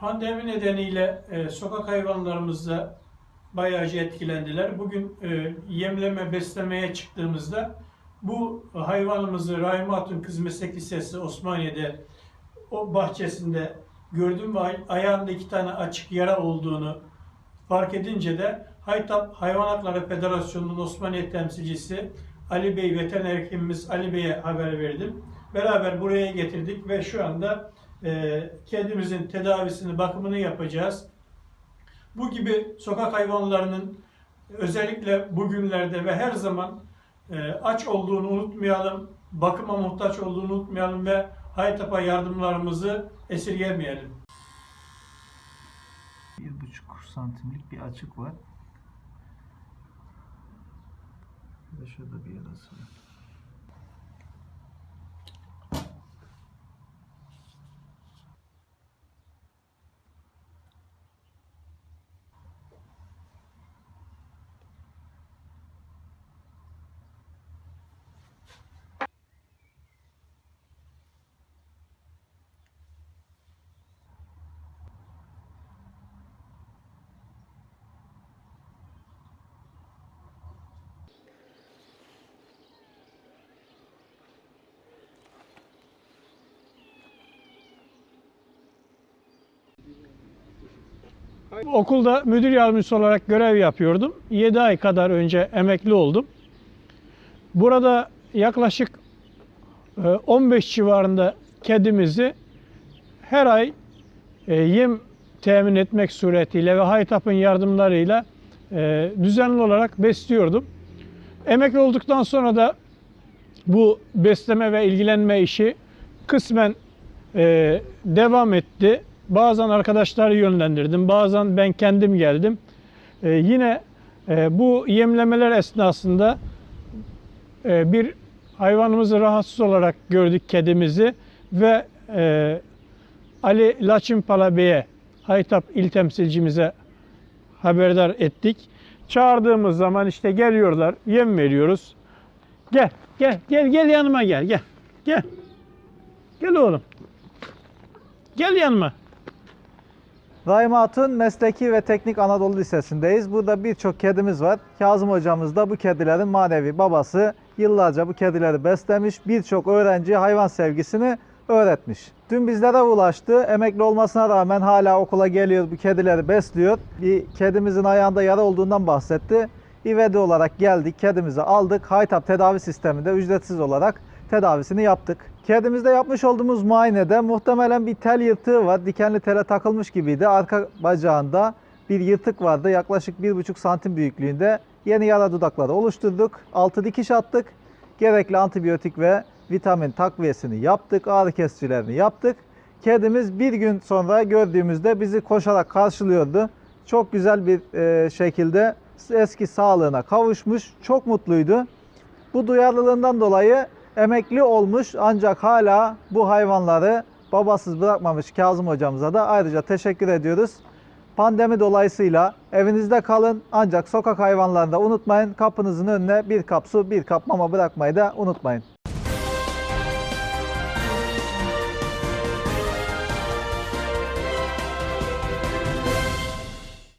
Pandemi nedeniyle e, sokak hayvanlarımız da bayağıca etkilendiler. Bugün e, yemleme, beslemeye çıktığımızda bu hayvanımızı Rahime Hatun Kız Meslek Lisesi Osmaniye'de o bahçesinde gördüm ve ay- ayağında iki tane açık yara olduğunu fark edince de Haytap Hayvan Hakları Federasyonu'nun Osmaniye temsilcisi Ali Bey, veteriner hekimimiz Ali Bey'e haber verdim. Beraber buraya getirdik ve şu anda e, kedimizin tedavisini, bakımını yapacağız. Bu gibi sokak hayvanlarının özellikle bugünlerde ve her zaman e, aç olduğunu unutmayalım, bakıma muhtaç olduğunu unutmayalım ve Haytap'a yardımlarımızı esirgemeyelim. Bir buçuk santimlik bir açık var. Ve şurada bir yarası var. Okulda müdür yardımcısı olarak görev yapıyordum. 7 ay kadar önce emekli oldum. Burada yaklaşık e, 15 civarında kedimizi her ay e, yem temin etmek suretiyle ve Haytap'ın yardımlarıyla e, düzenli olarak besliyordum. Emekli olduktan sonra da bu besleme ve ilgilenme işi kısmen e, devam etti. Bazen arkadaşları yönlendirdim, bazen ben kendim geldim. E, yine e, bu yemlemeler esnasında e, bir hayvanımızı rahatsız olarak gördük kedimizi ve e, Ali Laçınpala Bey'e, Haytap il temsilcimize haberdar ettik. Çağırdığımız zaman işte geliyorlar, yem veriyoruz. Gel, gel, gel, gel yanıma gel, gel, gel. Gel oğlum. Gel yanıma. Rahim Hatun Mesleki ve Teknik Anadolu Lisesi'ndeyiz. Burada birçok kedimiz var. Kazım hocamız da bu kedilerin manevi babası. Yıllarca bu kedileri beslemiş. Birçok öğrenci hayvan sevgisini öğretmiş. Dün bizlere ulaştı. Emekli olmasına rağmen hala okula geliyor, bu kedileri besliyor. Bir kedimizin ayağında yara olduğundan bahsetti. İvedi olarak geldik, kedimizi aldık. Haytap tedavi sisteminde ücretsiz olarak tedavisini yaptık. Kedimizde yapmış olduğumuz muayenede muhtemelen bir tel yırtığı var. Dikenli tele takılmış gibiydi. Arka bacağında bir yırtık vardı. Yaklaşık 1,5 santim büyüklüğünde. Yeni yara dudakları oluşturduk. Altı dikiş attık. Gerekli antibiyotik ve vitamin takviyesini yaptık. Ağrı kesicilerini yaptık. Kedimiz bir gün sonra gördüğümüzde bizi koşarak karşılıyordu. Çok güzel bir e, şekilde eski sağlığına kavuşmuş. Çok mutluydu. Bu duyarlılığından dolayı emekli olmuş ancak hala bu hayvanları babasız bırakmamış Kazım hocamıza da ayrıca teşekkür ediyoruz. Pandemi dolayısıyla evinizde kalın ancak sokak hayvanlarını da unutmayın. Kapınızın önüne bir kap su, bir kap mama bırakmayı da unutmayın.